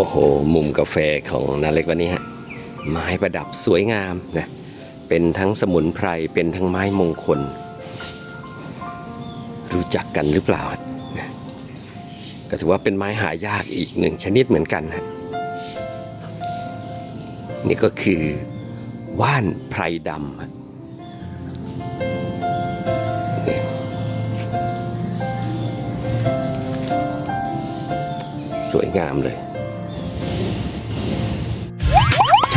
โอ้โห มุมกาแฟของนาเล็กวันนี้ฮะ ไม้ประดับสวยงามนะ เป็นทั้งสมุนไพร เป็นทั้งไม้มงคล รู้จักกันหรือเปล่านะก็ถือว่าเป็นไม้หายากอีกหนึ่งชนิดเหมือนกันฮะ นี่ก็คือว่านไพรดำฮะสวยงามเลย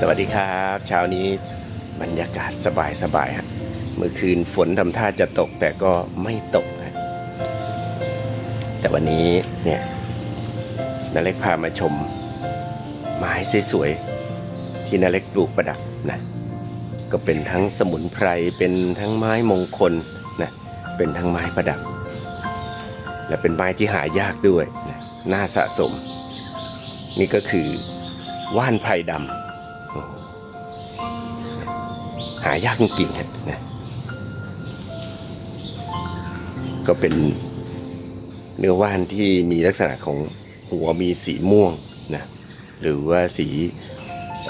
สวัสดีครับ เช้านี้บรรยากาศสบายสบายฮะเมื่อคืนฝนทำท่าจะตกแต่ก็ไม่ตกฮะแต่วันนี้เนี่ยนาเล็กพามาชม ไม้สวยๆที่นาเล็กปลูกประดับนะก็เป็นทั้งสมุนไพรเป็นทั้งไม้มงคลนะเป็นทั้งไม้ประดับ และเป็นไม้ที่หายากด้วยนะน่าสะสม นี่ก็คือว่านไพรดำ หายากจริงๆนะก็เป็นเนื้อว่านที่มีลักษณะของหัวมีสีม่วงนะหรือว่าสี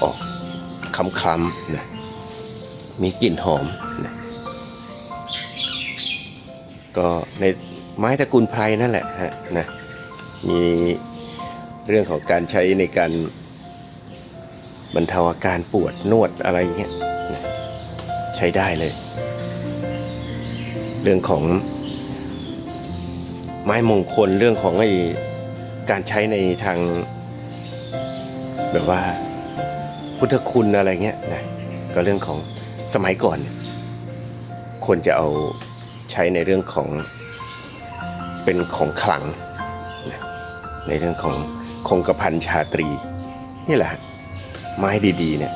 ออกคล้ำๆนะมีกลิ่นหอมนะก็ในไม้ตระกูลไพรนั่นแหละฮะนะมีเรื่องของการใช้ในการบรรเทาอาการปวดนวดอะไรอย่างเงี้ย ใช้ได้เลย เรื่องของไม้มงคลเรื่องของไอ้การใช้ในทาง แบบว่าพุทธคุณอะไรเงี้ยนะก็เรื่องของสมัยก่อนเนี่ยควรจะเอาใช้ในเรื่องของเป็นของขลังนะในเรื่องของคงกระพันชาตรี นี่แหละ ไม้ดีๆ เนี่ย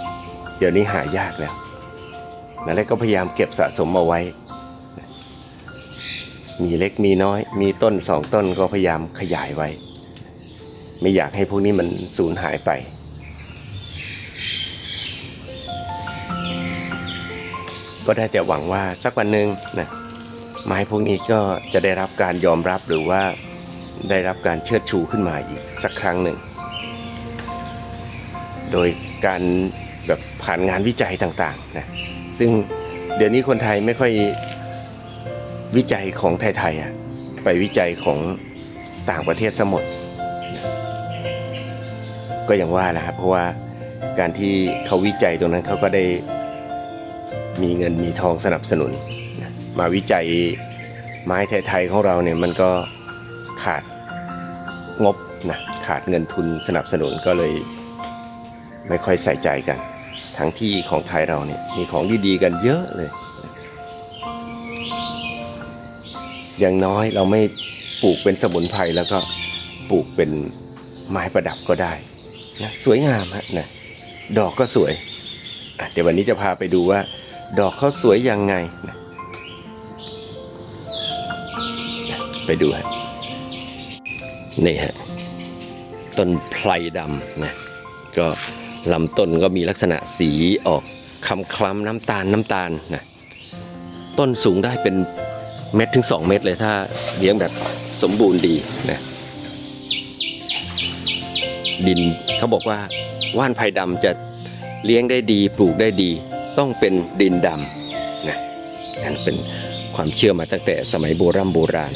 เดี๋ยวนี้หายากแล้ว นาเล็กก็พยายามเก็บสะสมเอาไว้ มีเล็กมีน้อย มีต้นสองต้นก็พยายามขยายไว้ ไม่อยากให้พวกนี้มันสูญหายไปก็ได้แต่หวังว่าสักวันหนึ่งนะไม้พวกนี้ก็จะได้รับการยอมรับหรือว่าได้รับการเชิดชูขึ้นมาอีกสักครั้งหนึ่ง โดยการแบบผ่านงานวิจัยต่างๆนะ ซึ่งเดี๋ยวนี้คนไทยไม่ค่อยวิจัยของไทยๆอะไปวิจัยของต่างประเทศซะหมดก็อย่างว่าแหละครับเพราะว่าการที่เขาวิจัยตรงนั้นเขาก็ได้มีเงินมีทองสนับสนุน มาวิจัยไม้ไทยๆของเราเนี่ยมันก็ขาดงบนะขาดเงินทุนสนับสนุนก็เลยไม่ค่อยใส่ใจกัน ทั้งที่ของไทยเราเนี่ยมีของดีๆกันเยอะเลย อย่างน้อยเราไม่ปลูกเป็นสมุนไพรแล้วก็ปลูกเป็นไม้ประดับก็ได้นะสวยงามฮะนะดอกก็สวย เดี๋ยววันนี้จะพาไปดูว่า ดอกเขาสวยยังไงนะไปดูฮะนี่ฮะต้นไพรดำนะก็ ลำต้นก็มีลักษณะสีออกคำคล้ำน้ำตาลน้ำตาลนะต้นสูงได้เป็นเม็ดถึง 2 เม็ดเลยถ้าเลี้ยงแบบสมบูรณ์ดีนะดินเขาบอกว่าว่านไผ่ดำจะเลี้ยงได้ดีปลูกได้ดีต้องเป็นดินดำนะนั่นเป็นความเชื่อมาตั้งแต่สมัยโบรำโบราณ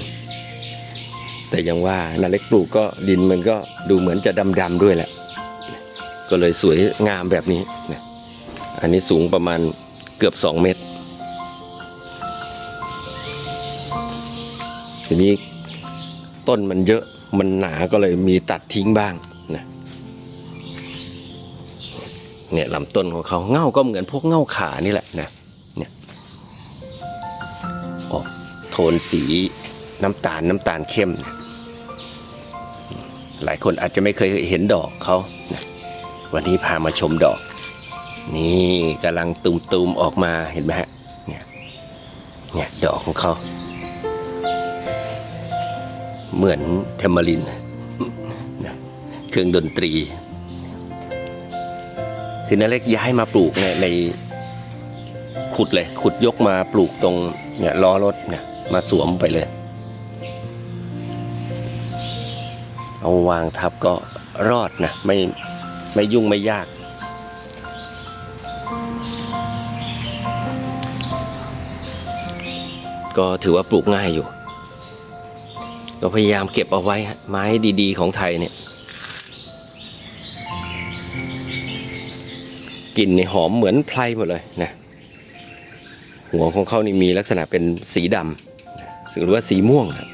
แต่ยังว่านาเล็กปลูกก็ดินมันก็ดูเหมือนจะดำๆด้วยแหละ ก็เลยสวยงามแบบนี้นะอันนี้สูงประมาณเกือบ 2 เมตร ทีนี้ต้นมันเยอะมันหนาก็เลยมีตัดทิ้งบ้างนะเนี่ยลำต้นของเขาเง่าก็เหมือนพวกเง่าขานี่แหละนะเนี่ยออกโทนสีน้ำตาลน้ำตาลเข้ม หลายคนอาจจะไม่เคยเห็นดอกเขานะ วันนี้พามาชมดอก นี่กำลังตุมๆออกมาเห็นไหมฮะเนี่ยเนี่ยดอกของเขาเหมือนเทมเมอรินนะนเครื่องดนตรี คือนาเล็กย้ายมาปลูกเนี่ยในขุดเลย ขุดยกมาปลูกตรงเนี่ยล้อรถเนี่ยมาสวมไปเลย เอาวางทับก็รอดนะไม่ ไม่ยุ่งไม่ยาก ก็ถือว่าปลูกง่ายอยู่ ก็พยายามเก็บเอาไว้ฮะไม้ดีๆ ของไทยเนี่ยกลิ่นเนี่ยหอมเหมือนไพรหมดเลยนะหัวของเขานี่มีลักษณะเป็นสีดำหรือว่าสีม่วงครับ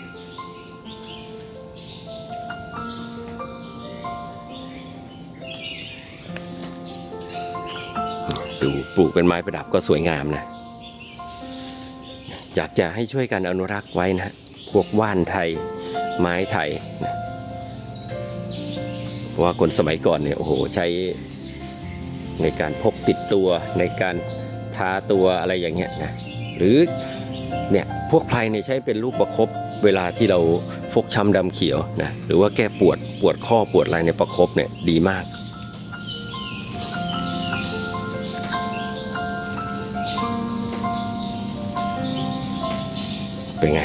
ดูปลูกเป็นไม้ประดับก็สวยงามนะอยากจะให้ช่วยกันอนุรักษ์ไว้นะพวกว่านไทยไม้ไทยนะว่าคนสมัยก่อนเนี่ยโอ้โหใช้ในการพกติดตัวในการทาตัวอะไรอย่างเงี้ยนะหรือเนี่ยพวกไพรเนี่ยใช้เป็นลูกประคบเวลาที่เราฟกช้ำดำเขียวนะหรือว่าแก้ปวดปวดข้อปวดอะไรในประคบเนี่ยดีมาก เป็นไง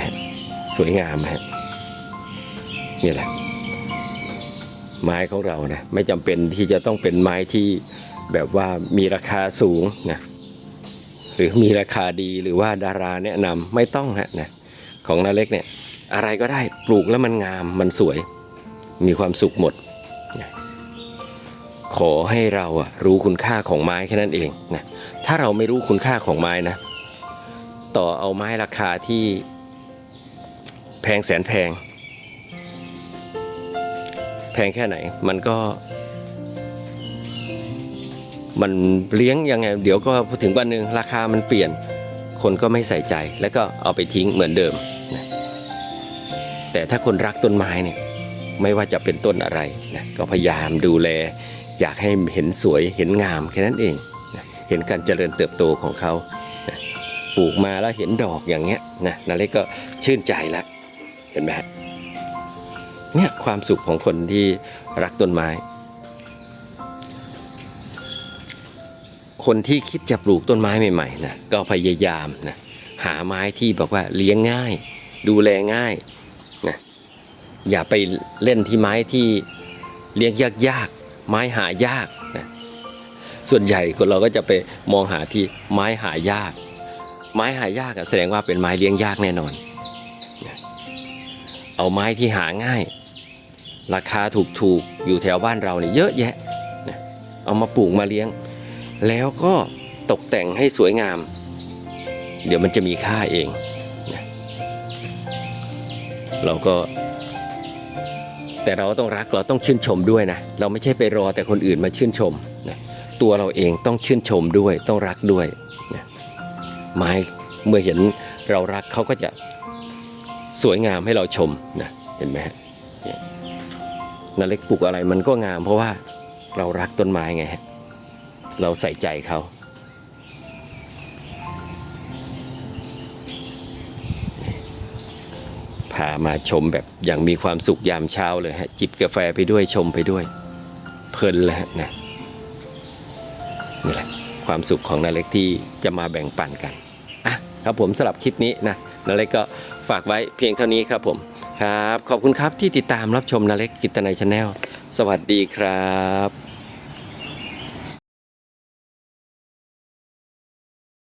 สวยงามฮะนี่แหละ ไม้ของเรานะไม่จำเป็นที่จะต้องเป็นไม้ที่แบบว่ามีราคาสูงนะหรือมีราคาดีหรือว่าดาราแนะนำไม่ต้องฮะนะของนาเล็กเนี่ย อะไรก็ได้ปลูกแล้วมันงามมันสวย มีความสุขหมด ขอให้เราอะรู้คุณค่าของไม้แค่นั้นเองนะถ้าเราไม่รู้คุณค่าของไม้นะ ต่อเอาไม้ราคาที่ แพงแสนแพง แพงแค่ไหน มันก็ มันเลี้ยงยังไง เดี๋ยวก็ถึงวันหนึ่งราคามันเปลี่ยน คนก็ไม่ใส่ใจ แล้วก็เอาไปทิ้งเหมือนเดิม แต่ถ้าคนรักต้นไม้เนี่ย ไม่ว่าจะเป็นต้นอะไรนะก็พยายามดูแล อยากให้เห็นสวยเห็นงามแค่นั้นเองนะเห็นการเจริญเติบโตของเขานะปลูกมาแล้วเห็นดอกอย่างเงี้ยนะนาเล็กก็ชื่นใจแล้ว เห็นไหมฮะเนี่ยความสุขของคนที่รักต้นไม้ คนที่คิดจะปลูกต้นไม้ใหม่ๆนะก็พยายามนะหาไม้ที่บอกว่าเลี้ยงง่าย ดูแลง่ายนะอย่าไปเล่นที่ไม้ที่เลี้ยงยากๆไม้หายากนะส่วนใหญ่คนเราก็จะไปมองหาที่ไม้หายาก ไม้หายากแสดงว่าเป็นไม้เลี้ยงยากแน่นอน เอาไม้ที่หาง่าย ราคาถูกๆ อยู่แถวบ้านเราเนี่ยเยอะแยะนะเอามาปลูกมาเลี้ยง แล้วก็ตกแต่งให้สวยงาม เดี๋ยวมันจะมีค่าเองนะเราก็ แต่เราต้องรักเราต้องชื่นชมด้วยนะ เราไม่ใช่ไปรอแต่คนอื่นมาชื่นชมนะตัวเราเองต้องชื่นชมด้วย ต้องรักด้วยนะไม้เมื่อเห็นเรารักเขาก็จะ สวยงามให้เราชมนะเห็นไหมฮะนี่นาเล็กปลูกอะไรมันก็งามเพราะว่าเรารักต้นไม้ไงฮะเราใส่ใจเขาพามาชมแบบอย่างมีความสุขยามเช้าเลยฮะจิบกาแฟไปด้วยชมไปด้วย เพลินเลยฮะนะนี่แหละความสุขของนาเล็กที่จะมาแบ่งปันกันอะครับผมสำหรับคลิปนี้นะนาเล็กก็ ฝากไว้เพียงเท่านี้ครับผมครับ ขอบคุณครับที่ติดตามรับชมนาเล็กกิตนายชาแนลสวัสดีครับ